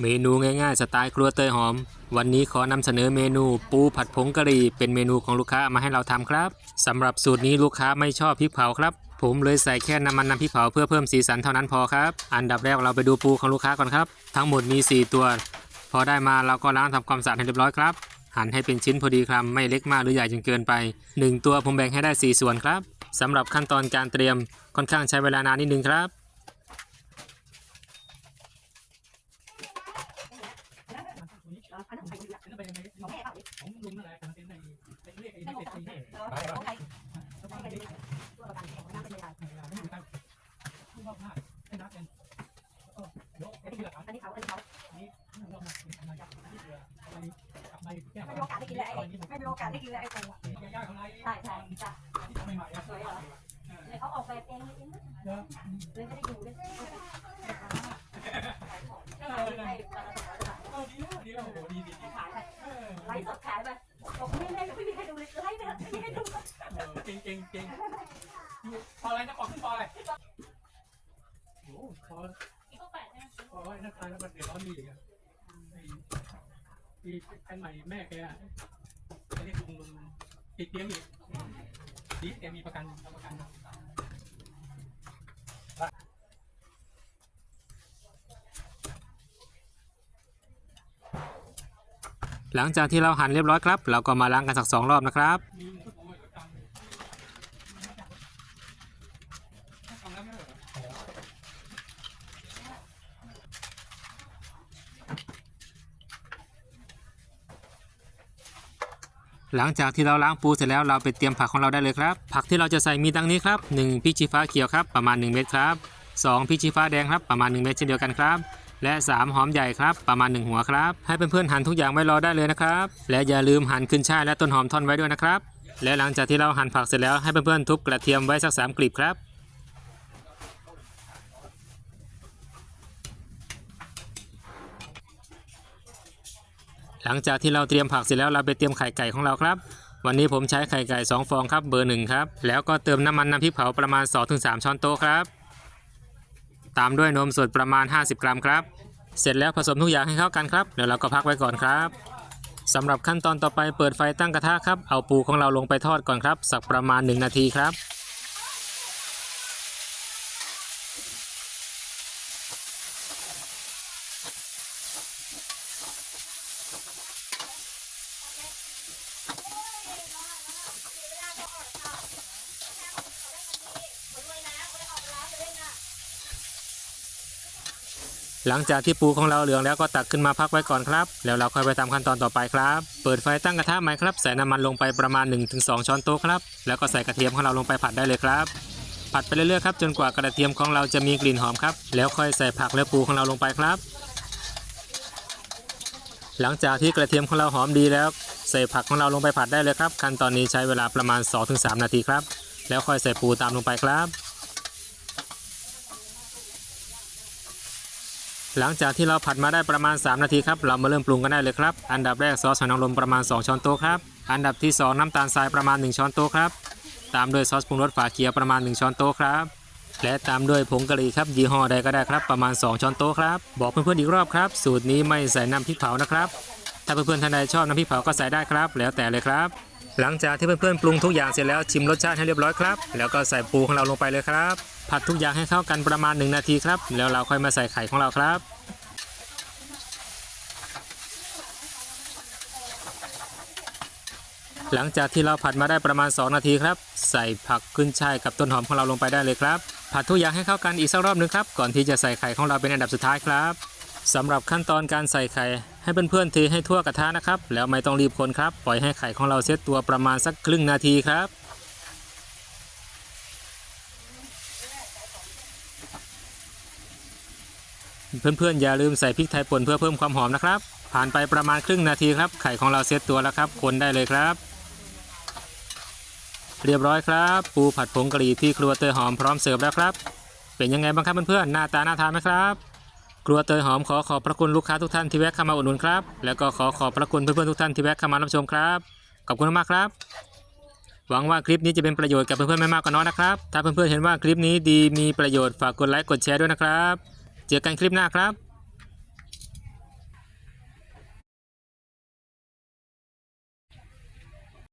เมนูง่ายๆ สไตล์ครัวเตยหอม วันนี้ขอนำเสนอเมนูปูผัดผงกะหรี่เป็นเมนูของลูกค้ามาให้เราทำครับสำหรับสูตรนี้ลูกค้าไม่ชอบพริกเผาครับ ผมเลยใส่แค่น้ำมันน้ำพริกเผาเพื่อเพิ่มสีสันเท่านั้นพอครับ อันดับแรกเราไปดูปูของลูกค้าก่อนครับ ทั้งหมดมี 4 ตัว พอได้มาเราก็ล้างทำความสะอาดให้เรียบร้อยครับ หั่นให้เป็นชิ้นพอดีคำไม่เล็กมากหรือใหญ่จนเกินไป 1 ตัวผมแบ่งให้ได้ 4 ส่วนครับสำหรับขั้นตอนการเตรียมค่อนข้างใช้เวลานานนิดนึงครับ อันนี้เขาอันนี้เขาไม่มีโอกาสได้กินเลยไอ้ไม่มีโอกาสได้กินเลยไอ้ตัวใช่ใช่จ้ะสวยเหรอเลยเขาออกแบบเองเลยเองนะเลยไม่ได้อยู่เลยขายไลฟ์สดขายไปบอกไม่ไม่ไม่มีใครดูเลยไลฟ์ไปไม่มีใครดู เก่งเก่งเก่งพ อะไรนะปอขึ้นพออะไรโอ้พอพอนักตายแล้วมันเดือดร้อนดีอีกอะที่แฟนใหม่แม่แกจะเรียกลุงลุงติดเตียงอีกนี่แกมีประกันประกันหลังจากที่เราหั่นเรียบร้อยครับ เราก็มาล้างกันสักสองรอบนะครับ มีทุกคนประกันทำแล้วไม่เหรอ หลังจากที่เราล้างปูเสร็จแล้วเราไปเตรียมผักของเราได้เลยครับ ผักที่เราจะใส่มีดังนี้ครับ 1พริกชี้ฟ้าเขียวครับประมาณ 1 เม็ดครับ 2พริกชี้ฟ้าแดงครับประมาณ 1 เม็ดเช่นเดียวกันครับและ 3 หอมใหญ่ครับ ประมาณ 1 หัวครับ ให้เพื่อนๆหั่นทุกอย่างไว้รอได้เลยนะครับ และอย่าลืมหั่นขึ้นช่ายและต้นหอมท่อนไว้ด้วยนะครับ และหลังจากที่เราหั่นผักเสร็จแล้วให้เพื่อนๆทุบกระเทียมไว้สักสามกลีบครับ หลังจากที่เราเตรียมผักเสร็จแล้วเราไปเตรียมไข่ไก่ของเราครับ วันนี้ผมใช้ไข่ไก่ 2 ฟองครับเบอร์หนึ่งครับ แล้วก็เติมน้ำมันน้ำพริกเผาประมาณ 2-3 ช้อนโต๊ะครับ ตามด้วยนมสดประมาณ 50 กรัมครับ เสร็จแล้วผสมทุกอย่างให้เข้ากันครับเดี๋ยวเราก็พักไว้ก่อนครับสำหรับขั้นตอนต่อไปเปิดไฟตั้งกระทะครับ เอาปูของเราลงไปทอดก่อนครับ สักประมาณ 1 นาทีครับ หลังจากที่ปูของเราเหลืองแล้วก็ตักขึ้นมาพักไว้ก่อนครับ แล้วเราค่อยไปทำขั้นตอนต่อไปครับ เปิดไฟตั้งกระทะใหม่ครับใส่น้ำมันลงไปประมาณ 1-2 ช้อนโต๊ะครับ แล้วก็ใส่กระเทียมของเราลงไปผัดได้เลยครับ ผัดไปเรื่อยๆครับจนกว่ากระเทียมของเราจะมีกลิ่นหอมครับ แล้วค่อยใส่ผักและปูของเราลงไปครับ หลังจากที่กระเทียมของเราหอมดีแล้ว ใส่ผักของเราลงไปผัดได้เลยครับ ขั้นตอนนี้ใช้เวลาประมาณ 2-3 นาทีครับ แล้วค่อยใส่ปูตามลงไปครับ หลังจากที่เราผัดมาได้ประมาณ 3 นาทีครับ เรามาเริ่มปรุงกันได้เลยครับ อันดับแรกซอสหอยนางรมประมาณ 2 ช้อนโต๊ะครับ อันดับที่ 2 น้ำตาลทรายประมาณ 1 ช้อนโต๊ะครับ ตามด้วยซอสปรุงรสฝาเขียวประมาณ 1 ช้อนโต๊ะครับ และตามด้วยผงกะหรี่ครับยี่ห้อใดก็ได้ครับประมาณ 2 ช้อนโต๊ะครับ บอกเพื่อนๆอีกรอบครับ สูตรนี้ไม่ใส่น้ำพริกเผานะครับ ถ้าเพื่อนๆท่านใดชอบน้ำพริกเผาก็ใส่ได้ครับ แล้วแต่เลยครับ หลังจากที่เพื่อนๆปรุงทุกอย่างเสร็จแล้วชิมรสชาติให้เรียบร้อยครับ แล้วก็ใส่ปูของเราลงไปเลยครับ ผัดทุกอย่างให้เข้ากันประมาณ 1 นาทีครับ แล้วเราค่อยมาใส่ไข่ของเราครับหลังจากที่เราผัดมาได้ประมาณ 2 นาทีครับ ใส่ผักขึ้นช่ายกับต้นหอมของเราลงไปได้เลยครับ ผัดทุกอย่างให้เข้ากันอีกสักรอบหนึงครับ ก่อนที่จะใส่ไข่ของเราเป็นอันดับสุดท้ายครับสำหรับขั้นตอนการใส่ไข่ ให้เพื่อนๆเทให้ทั่วกระทะนะครับ แล้วไม่ต้องรีบคนครับ ปล่อยให้ไข่ของเราเซตตัวประมาณสักครึ่งนาทีครับ เพื่อนๆอย่าลืมใส่พริกไทยป่นเพื่อเพิ่มความหอมนะครับ ผ่านไปประมาณครึ่งนาทีครับ ไข่ของเราเซตตัวแล้วครับ คนได้เลยครับ เรียบร้อยครับ ปูผัดผงกะหรี่ที่ครัวเตยหอมพร้อมเสิร์ฟแล้วครับ เป็นยังไงบ้างครับเพื่อนๆหน้าตาน่าทานไหมครับครัวเตยหอมขอขอบพระคุณลูกค้าทุกท่านที่แวะเข้ามาอุดหนุนครับ แล้วก็ขอขอบพระคุณเพื่อนๆทุกท่านที่แวะเข้ามารับชมครับ ขอบคุณมากครับ หวังว่าคลิปนี้จะเป็นประโยชน์กับเพื่อนๆไม่มากก็น้อยนะครับ ถ้าเพื่อนๆเห็นว่าคลิปนี้ดีมีประโยชน์ฝากกดไลค์กดแชร์ด้วยนะครับ เจอกันคลิปหน้าครับ